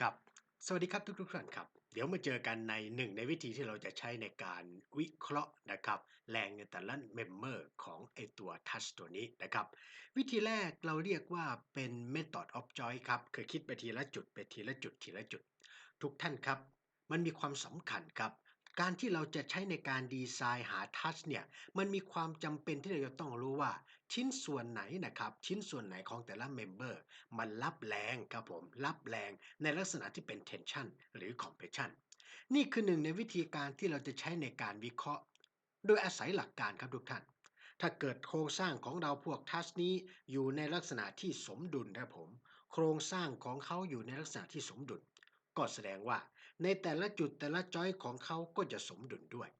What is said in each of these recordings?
ครับ สวัสดีครับทุกๆท่านครับ เดี๋ยวมาเจอกันในหนึ่งในวิธีที่เราจะใช้ในการวิเคราะห์นะครับ แรงในแต่ละเมมเบอร์ของไอตัวทัชตัวนี้นะครับ วิธีแรกเราเรียกว่าเป็น method of j o i n ครับ คือคิดไปทีละจุดไปทีละจุดทีละจุด ทุกท่านครับ มันมีความสำคัญครับ การที่เราจะใช้ในการดีไซน์หาทัชเนี่ยมันมีความจำเป็นที่เราจะต้องรู้ว่าชิ้นส่วนไหนนะครับ ชิ้นส่วนไหนของแต่ละเมมเบอร์มันรับแรงครับผมรับแรงในลักษณะที่เป็น tension หรือ compression นี่คือหนึ่งในวิธีการที่เราจะใช้ในการวิเคราะห์ โดยอาศัยหลักการครับทุกท่าน ถ้าเกิดโครงสร้างของเราพวกทัชนี้อยู่ในลักษณะที่สมดุลครับผม โครงสร้างของเขาอยู่ในลักษณะที่สมดุล ก็แสดงว่า ในแต่ละจุดแต่ละจอยของเขาก็จะสมดุลด้วย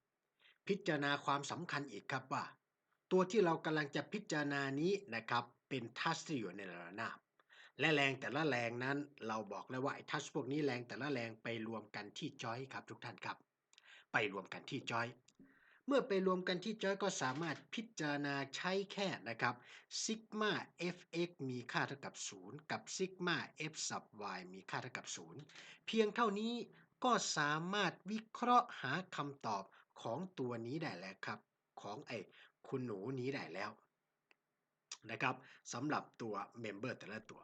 พิจารณาความสำคัญอีกครับว่า ตัวที่เรากำลังจะพิจารณานี้นะครับเป็นทัชที่อยู่ในระนาบและแรงแต่ละแรงนั้น เราบอกแล้วว่าไอ้ทัชพวกนี้แรงแต่ละแรงไปรวมกันที่จอยครับทุกท่านครับ ไปรวมกันที่จอย เมื่อไปรวมกันที่จอยก็สามารถพิจารณาใช้แค่นะครับซิกมา fx มีค่าเท่ากับ 0 กับซิกมา f sub y มีค่าเท่ากับ 0 เพียงเท่านี้ ก็สามารถวิเคราะห์หาคำตอบของตัวนี้ได้แล้วครับ ของไอ้คุณหนูนี้ได้แล้วนะครับสำหรับตัวเมมเบอร์แต่ละตัว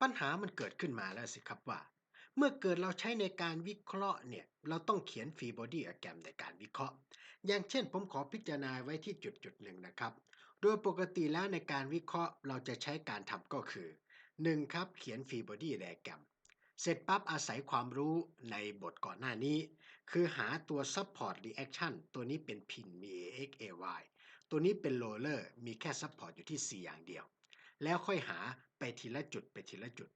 ปัญหามันเกิดขึ้นมาแล้วสิครับว่า เมื่อเกิดเราใช้ในการวิเคราะห์เนี่ย เราต้องเขียนฟรีบอดี้อะแกรมในการวิเคราะห์ อย่างเช่นผมขอพิจารณาไว้ที่จุดจุดหนึ่งนะครับ โดยปกติแล้วในการวิเคราะห์เราจะใช้การทำก็คือ 1. ครับเขียนฟรีบอดี้ไดแกรม เสร็จปั๊บอาศัยความรู้ในบทก่อนหน้านี้ คือหาตัว support reaction ตัวนี้เป็น pin มี ax ay ตัวนี้เป็น roller มีแค่ support อยู่ที่ 4 อย่างเดียว แล้วค่อยหาไปทีละจุดไปทีละจุด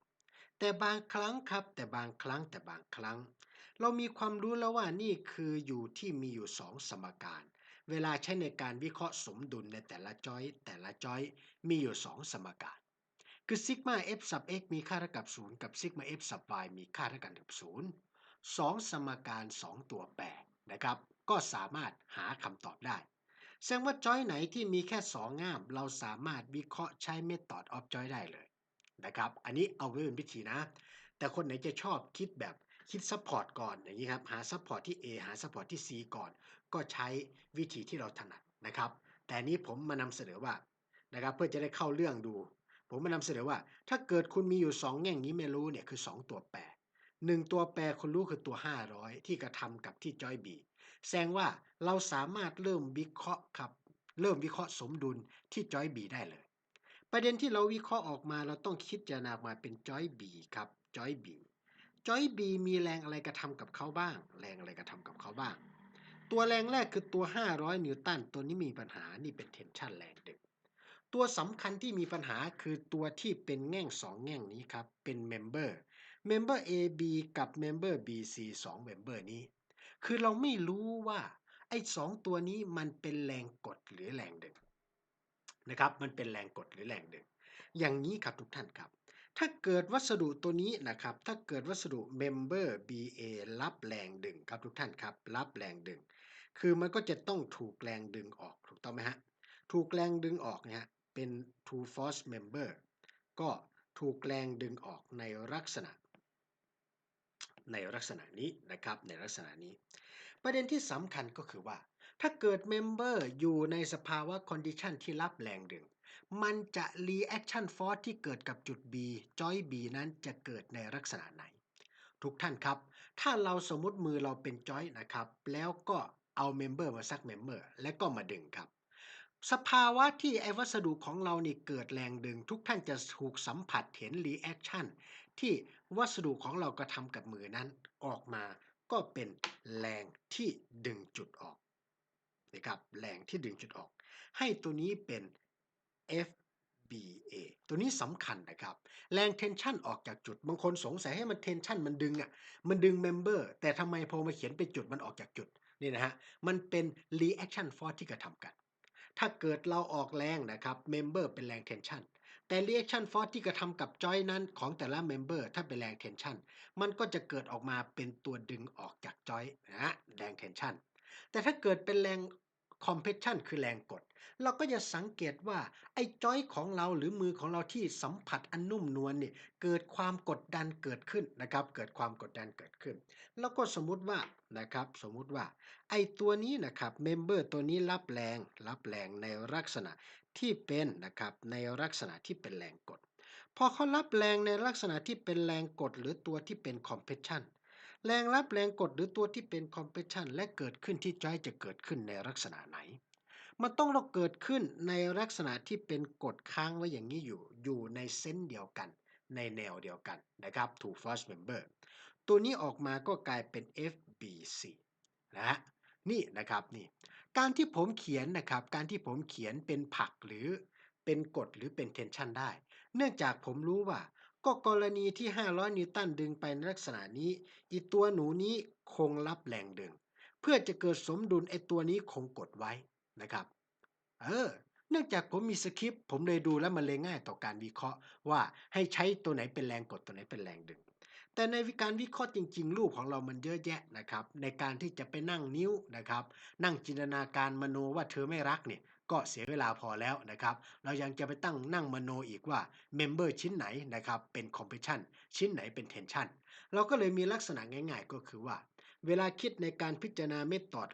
แต่บางครั้งครับ แต่บางครั้งแต่บางครั้ง เรามีความรู้แล้วว่านี่คืออยู่ที่มีอยู่ 2 สมการ เวลาใช้ในการวิเคราะห์สมดุลในแต่ละจอย แต่ละจอยมีอยู่ 2 สมการ คือซิกมา f sub x มีค่าเท่ากับ 0 กับซิกมา f sub y มีค่าเท่ากันกับ 0 2 สมการ 2 ตัวแปรนะครับ ก็สามารถหาคำตอบได้ แสดงว่าจอยไหนที่มีแค่ 2 ง่าม เราสามารถวิเคราะห์ใช้ method of choice ได้เลยนะครับ อันนี้เอาไว้เป็นวิธีนะ แต่คนไหนจะชอบคิดแบบคิด support ก่อนอย่างนี้ครับหา support ที่ A หา support ที่ C ก่อน ก็ใช้วิธีที่เราถนัดนะครับ แต่นี้ผมมานำเสนอว่านะครับเพื่อจะได้เข้าเรื่องดู ผมมานำเสนอว่า ถ้าเกิดคุณมีอยู่ 2 แง่งนี้ไม่รู้เนี่ยคือ 2 ตัวแปรหนึ่งตัวแปรคุณรู้คือตัว 500 ที่กระทำกับที่จอยบีแสดงว่าเราสามารถเริ่มวิเคราะห์ครับ เริ่มวิเคราะห์สมดุลที่จอยบีได้เลย ประเด็นที่เราวิเคราะห์ออกมาเราต้องคิดจารณามาเป็นจอยบีครับจอยบีจอยบีมีแรงอะไรกระทำกับเขาบ้าง แรงอะไรกระทำกับเขาบ้าง ตัวแรงแรกคือตัว 500 นิวตันตัวนี้มีปัญหานี่เป็นเทนชันแรงดึง ตัวสำคัญที่มีปัญหาคือตัวที่เป็นแง่ง 2 แง่งนี้ครับ เป็นเมมเบอร์เมมเบอร์ AB กับเมมเบอร์ BC 2เมมเบอร์นี้ คือเราไม่รู้ว่าไอ้สองตัวนี้มันเป็นแรงกดหรือแรงดึงนะครับ มันเป็นแรงกดหรือแรงดึง อย่างนี้ครับทุกท่านครับ ถ้าเกิดวัสดุตัวนี้นะครับ ถ้าเกิดวัสดุเมมเบอร์ BA รับแรงดึงครับทุกท่านครับ รับแรงดึง คือมันก็จะต้องถูกแรงดึงออกถูกต้องไหมฮะ ถูกแรงดึงออกเนี่ยฮะ เป็น two force member ก็ถูกแรงดึงออกในลักษณะ ในลักษณะนี้นะครับ ในลักษณะนี้ ประเด็นที่สำคัญก็คือว่า ถ้าเกิดเมมเบอร์อยู่ในสภาวะ condition ที่รับแรงดึง มันจะ reaction force ที่เกิดกับจุด B จอย B นั้นจะเกิดในลักษณะไหน ทุกท่านครับ ถ้าเราสมมติมือเราเป็นจอยนะครับ แล้วก็เอาเมมเบอร์มาสักเมมเบอร์แล้วก็มาดึงครับ สภาวะที่ไอวัสดุของเรานี่เกิดแรงดึง ทุกท่านจะถูกสัมผัสเห็น reaction ที่วัสดุของเรากระทำกับมือนั้นออกมาก็เป็นแรงที่ดึงจุดออกนะครับแรงที่ดึงจุดออก ให้ตัวนี้เป็น FBA ตัวนี้สำคัญนะครับ แรงเทนชันออกจากจุด บางคนสงสัยให้มันเทนชันมันดึงอะ มันดึงเมมเบอร์แต่ทำไมพอมาเขียนเป็นจุดมันออกจากจุดนี่นะฮะ มันเป็น reaction force ที่กระทำกัน ถ้าเกิดเราออกแรงนะครับเมมเบอร์เป็นแรงเทนชันแต่ reaction force ที่กระทำกับจอยนั้นของแต่ละเมมเบอร์ถ้าเป็นแรงเทนชันมันก็จะเกิดออกมาเป็นตัวดึงออกจากจอยนะฮะแรงเทนชันแต่ถ้าเกิดเป็นแรง compression คือแรงกด เราก็จะสังเกตว่าไอ้จอยของเราหรือมือของเราที่สัมผัสอันนุ่มนวลเนี่ยเกิดความกดดันเกิดขึ้นนะครับ เกิดความกดดันเกิดขึ้น แล้วก็สมมุติว่านะครับ สมมุติว่า ไอ้ตัวนี้นะครับเมมเบอร์ตัวนี้รับแรงรับแรงในลักษณะที่เป็นนะครับในลักษณะที่เป็นแรงกด พอเขารับแรงในลักษณะที่เป็นแรงกด หรือตัวที่เป็น compression แรงรับแรงกดหรือตัวที่เป็น compression และเกิดขึ้นที่จอยจะเกิดขึ้นในลักษณะไหน มันต้องเราเกิดขึ้นในลักษณะที่เป็นกดค้างไว้อย่างนี้อยู่ อยู่ในเส้นเดียวกัน ในแนวเดียวกันนะครับถูก force member ตัวนี้ออกมาก็กลายเป็น FBC นะฮะนี่นะครับนี่การที่ผมเขียนนะครับ การที่ผมเขียนเป็นผักหรือเป็นกดหรือเป็น tension ได้ เนื่องจากผมรู้ว่า ก็กรณีที่ 500 นิวตันดึงไปในลักษณะนี้ อีตัวหนูนี้คงรับแรงดึง เพื่อจะเกิดสมดุลไอตัวนี้คงกดไว้นะครับ เออ เนื่องจากผมมีสคริปต์ผมเลยดูแล้วมันเลยง่ายต่อการวิเคราะห์ว่าให้ใช้ตัวไหนเป็นแรงกดตัวไหนเป็นแรงดึง แต่ในการวิเคราะห์จริง ๆ รูปของเรามันเยอะแยะนะครับ ในการที่จะไปนั่งนิ้วนะครับ นั่งจินตนาการมโนว่าเธอไม่รักเนี่ย ก็เสียเวลาพอแล้วนะครับ เรายังจะไปตั้งนั่งมโนอีกว่าเมมเบอร์ชิ้นไหนนะครับเป็นคอมเพรสชันชิ้นไหนเป็นเทนชันเราก็เลยมีลักษณะง่ายๆ ก็คือว่า เวลาคิดในการพิจารณาเมธอด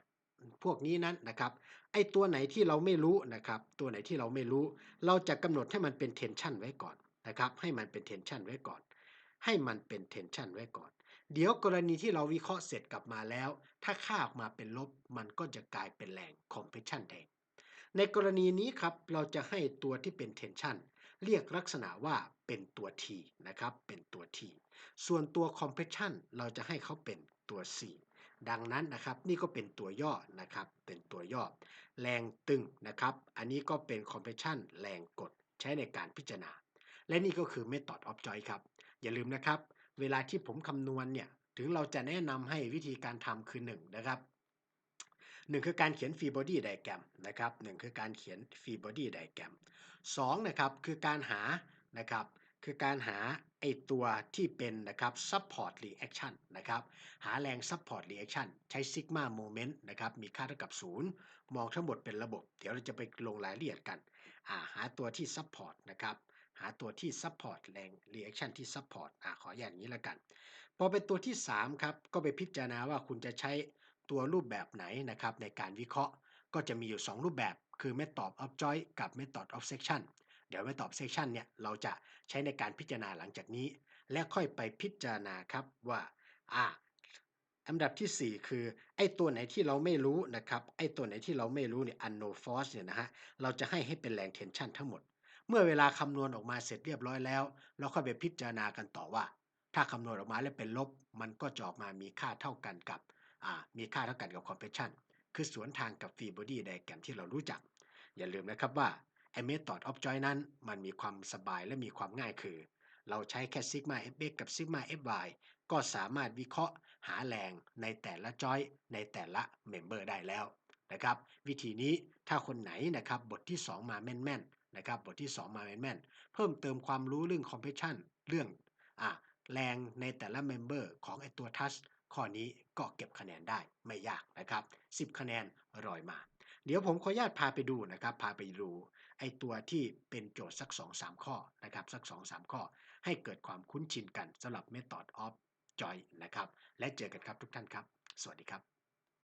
พวกนี้นั้นนะครับ ไอตัวไหนที่เราไม่รู้นะครับ ตัวไหนที่เราไม่รู้ เราจะกำหนดให้มันเป็นเทนชันไว้ก่อนนะครับ ให้มันเป็นเทนชันไว้ก่อน ให้มันเป็นเทนชันไว้ก่อน เดี๋ยวกรณีที่เราวิเคราะห์เสร็จกลับมาแล้ว ถ้าค่าออกมาเป็นลบ มันก็จะกลายเป็นแรงคอมเพรสชันแทน ในกรณีนี้ครับเราจะให้ตัวที่เป็นเทนชันเรียกลักษณะว่าเป็นตัว T นะครับ เป็นตัว T ส่วนตัว compression เราจะให้เขาเป็นตัว C ดังนั้นนะครับนี่ก็เป็นตัวย่อนะครับ เป็นตัวย่อ แรงตึงนะครับ อันนี้ก็เป็น compression แรงกดใช้ในการพิจารณา และนี่ก็คือ method of choice ครับ อย่าลืมนะครับ เวลาที่ผมคำนวณเนี่ย ถึงเราจะแนะนำให้วิธีการทำคือ1นะครับ หนึ่งคือการเขียน free body diagram นะครับหนึ่งคือการเขียน free body diagram สองนะครับคือการหานะครับคือการหาไอตัวที่เป็นนะครับ support reaction นะครับ หาแรง support reaction ใช้ sigma moment นะครับ มีค่าเท่ากับ 0 มองทั้งหมดเป็นระบบ เดี๋ยวเราจะไปลงรายละเอียดกันอ่าหาตัวที่ support นะครับ หาตัวที่ support แรง reaction ที่ support อ่าขออย่างนี้ล้วกัน พอเป็นตัวที่ 3 ครับ ก็ไปพิจารณาว่าคุณจะใช้ ตัวรูปแบบไหนนะครับในการวิเคราะห์ ก็จะมีอยู่ 2 รูปแบบ คือ method of choice กับ method of section เดี๋ยว method of section เนี่ยเราจะใช้ในการพิจารณาหลังจากนี้ และค่อยไปพิจารณาครับว่าอ่าอันดับที่ 4 คือไอ้ตัวไหนที่เราไม่รู้นะครับไอ้ตัวไหนที่เราไม่รู้เนี่ย unknown force เนี่ยนะฮะเราจะให้ให้เป็นแรง tension ทั้งหมด เมื่อเวลาคำนวณออกมาเสร็จเรียบร้อยแล้ว เราค่อยไปพิจารณากันต่อว่า ถ้าคำนวณออกมาแล้วเป็นลบ มันก็จะออกมามีค่าเท่ากันกับ มีค่าเท่ากันกับ compression คือสวนทางกับ free body diagram ที่เรารู้จัก อย่าลืมนะครับว่าไอ้ method of choice นั้นมันมีความสบายและมีความง่ายคือ เราใช้แค่ sigma fx กับ sigma fy ก็สามารถวิเคราะห์หาแรงในแต่ละจอยในแต่ละ member ได้แล้วนะครับวิธีนี้ถ้าคนไหนนะครับบทที่ 2 มาแม่นๆนะครับบทที่ 2 มาแม่นๆเพิ่มเติมความรู้เรื่อง compression เรื่องอ่าแรงในแต่ละ member ของไอตัว touch ข้อนี้ ก็เก็บคะแนนได้ไม่ยากนะครับ 10 คะแนนรอยมา เดี๋ยวผมขออนุญาตพาไปดูนะครับ พาไปดูไอตัวที่เป็นโจทย์สัก 2-3 ข้อนะครับ สัก 2-3 ข้อ ให้เกิดความคุ้นชินกันสำหรับ Method of Joy นะครับ และเจอกันครับทุกท่านครับ สวัสดีครับ